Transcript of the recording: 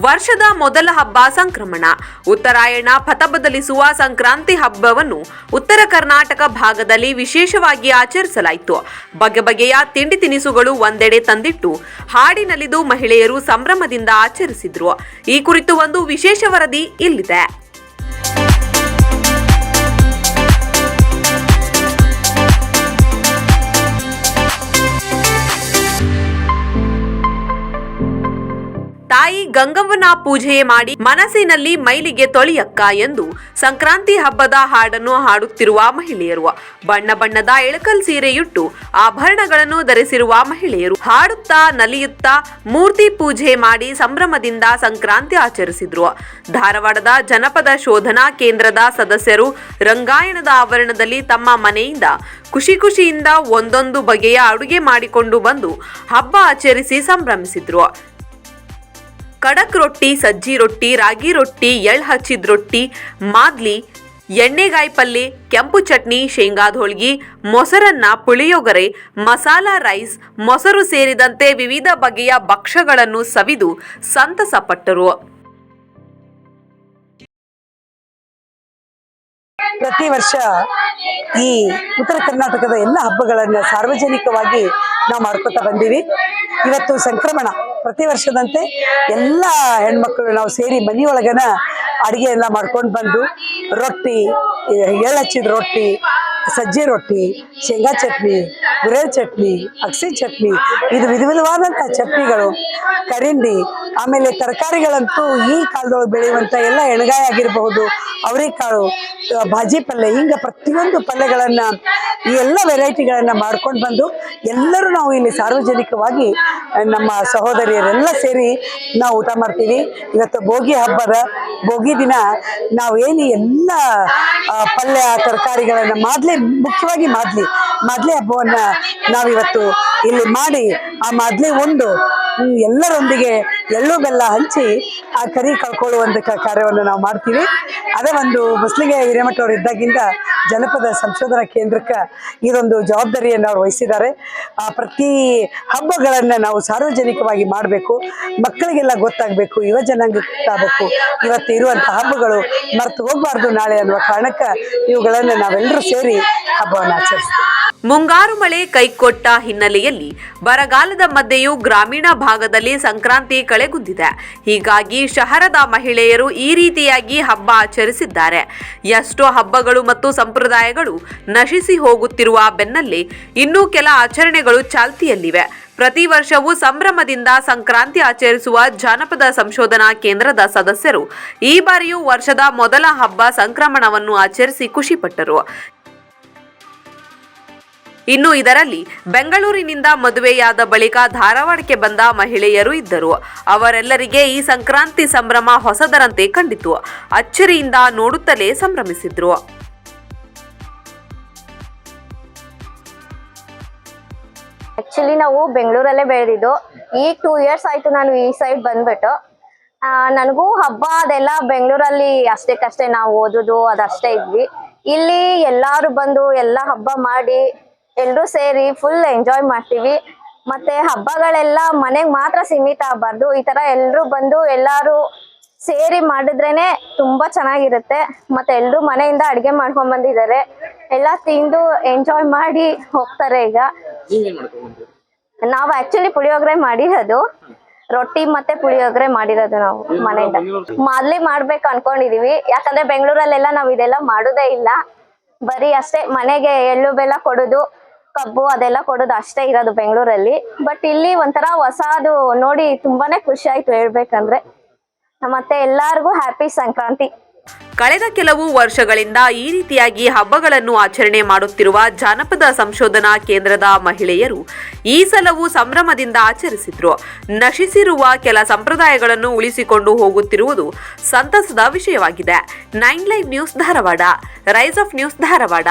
ವರ್ಷದ ಮೊದಲ ಹಬ್ಬ ಸಂಕ್ರಮಣ. ಉತ್ತರಾಯಣ ಪಥ ಬದಲಿಸುವ ಸಂಕ್ರಾಂತಿ ಹಬ್ಬವನ್ನು ಉತ್ತರ ಕರ್ನಾಟಕ ಭಾಗದಲ್ಲಿ ವಿಶೇಷವಾಗಿ ಆಚರಿಸಲಾಯಿತು. ಬಗೆ ಬಗೆಯ ತಿಂಡಿ ತಿನಿಸುಗಳು ಒಂದೆಡೆ ತಂದಿಟ್ಟು ಹಾಡಿನಲ್ಲಿದು ಮಹಿಳೆಯರು ಸಂಭ್ರಮದಿಂದ ಆಚರಿಸಿದ್ರು. ಈ ಕುರಿತು ಒಂದು ವಿಶೇಷ ವರದಿ ಇಲ್ಲಿದೆ. ತಾಯಿ ಗಂಗವ್ವನ ಪೂಜೆ ಮಾಡಿ ಮನಸ್ಸಿನಲ್ಲಿ ಮೈಲಿಗೆ ತೊಳಿಯಕ್ಕ ಎಂದು ಸಂಕ್ರಾಂತಿ ಹಬ್ಬದ ಹಾಡನ್ನು ಹಾಡುತ್ತಿರುವ ಮಹಿಳೆಯರು. ಬಣ್ಣ ಬಣ್ಣದ ಎಳಕಲ್ ಸೀರೆಯುಟ್ಟು ಆಭರಣಗಳನ್ನು ಧರಿಸಿರುವ ಮಹಿಳೆಯರು. ಹಾಡುತ್ತಾ ನಲಿಯುತ್ತಾ ಮೂರ್ತಿ ಪೂಜೆ ಮಾಡಿ ಸಂಭ್ರಮದಿಂದ ಸಂಕ್ರಾಂತಿ ಆಚರಿಸಿದ್ರು. ಧಾರವಾಡದ ಜನಪದ ಶೋಧನಾ ಕೇಂದ್ರದ ಸದಸ್ಯರು ರಂಗಾಯಣದ ಆವರಣದಲ್ಲಿ ತಮ್ಮ ಮನೆಯಿಂದ ಖುಷಿ ಖುಷಿಯಿಂದ ಒಂದೊಂದು ಬಗೆಯ ಅಡುಗೆ ಮಾಡಿಕೊಂಡು ಬಂದು ಹಬ್ಬ ಆಚರಿಸಿ ಸಂಭ್ರಮಿಸಿದ್ರು. ಕಡಕ್ ರೊಟ್ಟಿ, ಸಜ್ಜಿ ರೊಟ್ಟಿ, ರಾಗಿ ರೊಟ್ಟಿ ಎಳ್ ಹಚ್ಚಿದ ರೊಟ್ಟಿ, ಮಾದ್ಲಿ, ಎಣ್ಣೆಗಾಯಿ ಪಲ್ಲೆ, ಕೆಂಪು ಚಟ್ನಿ, ಶೇಂಗಾದ ಹೋಳ್ಗಿ, ಮೊಸರನ್ನ, ಪುಳಿಯೋಗರೆ, ಮಸಾಲಾ ರೈಸ್, ಮೊಸರು ಸೇರಿದಂತೆ ವಿವಿಧ ಬಗೆಯ ಭಕ್ಷ್ಯಗಳನ್ನು ಸವಿದು ಸಂತಸಪಟ್ಟರು ಪ್ರತಿ ವರ್ಷ ಈ ಉತ್ತರ ಕರ್ನಾಟಕದ ಎಲ್ಲ ಹಬ್ಬಗಳನ್ನು ಸಾರ್ವಜನಿಕವಾಗಿ ನಾವು ಮಾಡ್ಕೋತಾ ಬಂದೀವಿ. ಇವತ್ತು ಸಂಕ್ರಮಣ. ಪ್ರತಿ ವರ್ಷದಂತೆ ಎಲ್ಲ ಹೆಣ್ಮಕ್ಳು ನಾವು ಸೇರಿ ಮನೆಯೊಳಗನ ಅಡಿಗೆ ಎಲ್ಲ ಮಾಡ್ಕೊಂಡು ಬಂದು ರೊಟ್ಟಿ ಎಳ್ಳು ರೊಟ್ಟಿ, ಸಜ್ಜೆ ರೊಟ್ಟಿ, ಶೇಂಗಾ ಚಟ್ನಿ ಗುರೇಳ್ ಚಟ್ನಿ, ಅಗಸಿ ಚಟ್ನಿ, ಇದು ವಿಧ ವಿಧವಾದಂಥ ಚಟ್ನಿಗಳು, ಕರಿಂಡಿ ಆಮೇಲೆ ತರಕಾರಿಗಳಂತೂ ಈ ಕಾಲದೊಳಗೆ ಬೆಳೆಯುವಂಥ ಎಲ್ಲ ಎಣಗಾಯಿ ಆಗಿರಬಹುದು, ಅವರೆಕಾಳು, ಭಾಜಿ ಪಲ್ಯ ಹಿಂಗೆ ಪ್ರತಿಯೊಂದು ಪಲ್ಯಗಳನ್ನು ಈ ಎಲ್ಲ ವೆರೈಟಿಗಳನ್ನು ಮಾಡ್ಕೊಂಡು ಬಂದು ಎಲ್ಲರೂ ನಾವು ಇಲ್ಲಿ ಸಾರ್ವಜನಿಕವಾಗಿ ನಮ್ಮ ಸಹೋದರಿಯರೆಲ್ಲ ಸೇರಿ ನಾವು ಊಟ ಮಾಡ್ತೀವಿ. ಇವತ್ತು ಭೋಗಿ ಹಬ್ಬದ ಭೋಗಿ ದಿನ ನಾವು ಏನು ಎಲ್ಲ ಪಲ್ಯ, ತರಕಾರಿಗಳನ್ನು ಮಾದಲಿ, ಮುಖ್ಯವಾಗಿ ಮಾದಲಿ ಮಾದಲಿ ಹಬ್ಬವನ್ನ ನಾವಿವತ್ತು ಇಲ್ಲಿ ಮಾಡಿ ಆ ಮಾದಲಿ ಒಂದು ಎಲ್ಲರೊಂದಿಗೆ ಎಳ್ಳು ಬೆಲ್ಲ ಹಂಚಿ ಆ ಕರಿ ಕಳ್ಕೊಳ್ಳುವಂತಹ ಕ- ಕಾರ್ಯವನ್ನು ನಾವು ಮಾಡ್ತೀವಿ. ಅದೇ ಒಂದು ಮುಸ್ಲಿಗೆ ಹಿರೇಮಠ ಅವರು ಇದ್ದಾಗಿಂದ ಜನಪದ ಸಂಶೋಧನಾ ಕೇಂದ್ರಕ್ಕೆ ಇದೊಂದು ಜವಾಬ್ದಾರಿಯನ್ನು ಅವರು ವಹಿಸಿದ್ದಾರೆ. ಪ್ರತಿ ಹಬ್ಬಗಳನ್ನು ನಾವು ಸಾರ್ವಜನಿಕವಾಗಿ ಮಾಡಬೇಕು. ಮಕ್ಕಳಿಗೆಲ್ಲ ಗೊತ್ತಾಗಬೇಕು, ಯುವ ಜನಾಂಗಕ್ಕೆ ಗೊತ್ತಾಗಬೇಕು. ಇವತ್ತು ಇರುವಂಥ ಹಬ್ಬಗಳು ಮರೆತು ಹೋಗಬಾರ್ದು ನಾಳೆ ಅನ್ನುವ ಕಾರಣಕ್ಕೆ ಇವುಗಳನ್ನು ನಾವೆಲ್ಲರೂ ಸೇರಿ ಹಬ್ಬವನ್ನು ಆಚರಿಸ್ತೀವಿ. ಮುಂಗಾರು ಮಳೆ ಕೈಕೊಟ್ಟ ಹಿನ್ನೆಲೆಯಲ್ಲಿ ಬರಗಾಲದ ಮಧ್ಯೆಯೂ ಗ್ರಾಮೀಣ ಭಾಗದಲ್ಲಿ ಸಂಕ್ರಾಂತಿ ಕಳೆಗುಂದಿದೆ. ಹೀಗಾಗಿ ಶಹರದ ಮಹಿಳೆಯರು ಈ ರೀತಿಯಾಗಿ ಹಬ್ಬ ಆಚರಿಸಿದ್ದಾರೆ. ಎಷ್ಟೋ ಹಬ್ಬಗಳು ಮತ್ತು ಸಂಪ್ರದಾಯಗಳು ನಶಿಸಿ ಹೋಗುತ್ತಿರುವ ಬೆನ್ನಲ್ಲೇ ಇನ್ನೂ ಕೆಲ ಆಚರಣೆಗಳು ಚಾಲ್ತಿಯಲ್ಲಿವೆ. ಪ್ರತಿ ವರ್ಷವೂ ಸಂಭ್ರಮದಿಂದ ಸಂಕ್ರಾಂತಿ ಆಚರಿಸುವ ಜಾನಪದ ಸಂಶೋಧನಾ ಕೇಂದ್ರದ ಸದಸ್ಯರು ಈ ಬಾರಿಯೂ ವರ್ಷದ ಮೊದಲ ಹಬ್ಬ ಸಂಕ್ರಮಣವನ್ನು ಆಚರಿಸಿ ಖುಷಿಪಟ್ಟರು. ಇನ್ನು ಇದರಲ್ಲಿ ಬೆಂಗಳೂರಿನಿಂದ ಮದುವೆಯಾದ ಬಳಿಕ ಧಾರವಾಡಕ್ಕೆ ಬಂದ ಮಹಿಳೆಯರು ಇದ್ದರು. ಅವರೆಲ್ಲರಿಗೆ ಈ ಸಂಕ್ರಾಂತಿ ಸಂಭ್ರಮ ಹೊಸದರಂತೆ ಕಂಡಿತು. ಅಚ್ಚರಿಯಿಂದ ನೋಡುತ್ತಲೇ ಸಂಭ್ರಮಿಸಿದ್ರು. ಆಕ್ಚುಲಿ ನಾವು ಬೆಂಗಳೂರಲ್ಲೇ ಬೆಳೆದಿದ್ದು. ಈ ಟೂ ಇಯರ್ಸ್ ಆಯ್ತು ನಾನು ಈ ಸೈಡ್ ಬಂದ್ಬಿಟ್ಟು. ನನಗೂ ಹಬ್ಬ ಅದೆಲ್ಲ ಬೆಂಗಳೂರಲ್ಲಿ ಅಷ್ಟಕ್ಕಷ್ಟೇ ನಾವು ಓದೋದು ಅದಷ್ಟೇ ಇದ್ವಿ. ಇಲ್ಲಿ ಎಲ್ಲರೂ ಬಂದು ಎಲ್ಲ ಹಬ್ಬ ಮಾಡಿ ಎಲ್ರೂ ಸೇರಿ ಫುಲ್ ಎಂಜಾಯ್ ಮಾಡ್ತೀವಿ. ಮತ್ತೆ ಹಬ್ಬಗಳೆಲ್ಲ ಮನೆಗ್ ಮಾತ್ರ ಸೀಮಿತ ಆಗ್ಬಾರ್ದು. ಈ ತರ ಎಲ್ರು ಬಂದು ಎಲ್ಲಾರು ಸೇರಿ ಮಾಡಿದ್ರೇನೆ ತುಂಬಾ ಚೆನ್ನಾಗಿರುತ್ತೆ. ಮತ್ತೆ ಎಲ್ರು ಮನೆಯಿಂದ ಅಡ್ಗೆ ಮಾಡ್ಕೊಂಡ್ ಬಂದಿದ್ದಾರೆ. ಎಲ್ಲ ತಿಂದು ಎಂಜಾಯ್ ಮಾಡಿ ಹೋಗ್ತಾರೆ ಈಗ. ನಾವು ಆಕ್ಚುಲಿ ಪುಳಿಯೋಗರೆ ಮಾಡಿರೋದು. ರೊಟ್ಟಿ ಮತ್ತೆ ಪುಳಿಯೋಗರೆ ಮಾಡಿರೋದು ನಾವು ಮನೆಯಿಂದ. ಮೊದ್ಲಿ ಮಾಡ್ಬೇಕು ಅನ್ಕೊಂಡಿದೀವಿ. ಯಾಕಂದ್ರೆ ಬೆಂಗಳೂರಲ್ಲೆಲ್ಲ ನಾವ್ ಇದೆಲ್ಲ ಮಾಡೋದೇ ಇಲ್ಲ. ಬರೀ ಅಷ್ಟೇ ಮನೆಗೆ ಎಳ್ಳು ಬೆಲ್ಲ ಕೊಡೋದು. ಕಬ್ಬು ಅದೆಲ್ಲ ಕೊಡೋದು ಅಷ್ಟೇ ಇರೋದು ಬೆಂಗಳೂರಲ್ಲಿ. ಬಟ್ ಇಲ್ಲಿ ಒಂಥರ ಹೊಸದು ನೋಡಿ ತುಂಬಾನೇ ಖುಷಿ ಆಯ್ತು ಹೇಳ್ಬೇಕಂದ್ರೆ. ಮತ್ತೆ ಎಲ್ಲಾರ್ಗು ಹ್ಯಾಪಿ ಸಂಕ್ರಾಂತಿ. ಕಳೆದ ಕೆಲವು ವರ್ಷಗಳಿಂದ ಈ ರೀತಿಯಾಗಿ ಹಬ್ಬಗಳನ್ನು ಆಚರಣೆ ಮಾಡುತ್ತಿರುವ ಜಾನಪದ ಸಂಶೋಧನಾ ಕೇಂದ್ರದ ಮಹಿಳೆಯರು ಈ ಸಲವೂ ಸಂಭ್ರಮದಿಂದ ಆಚರಿಸಿದ್ರು. ನಶಿಸಿರುವ ಕೆಲ ಸಂಪ್ರದಾಯಗಳನ್ನು ಉಳಿಸಿಕೊಂಡು ಹೋಗುತ್ತಿರುವುದು ಸಂತಸದ ವಿಷಯವಾಗಿದೆ. Nine live news Dharwad, rise of news Dharwad.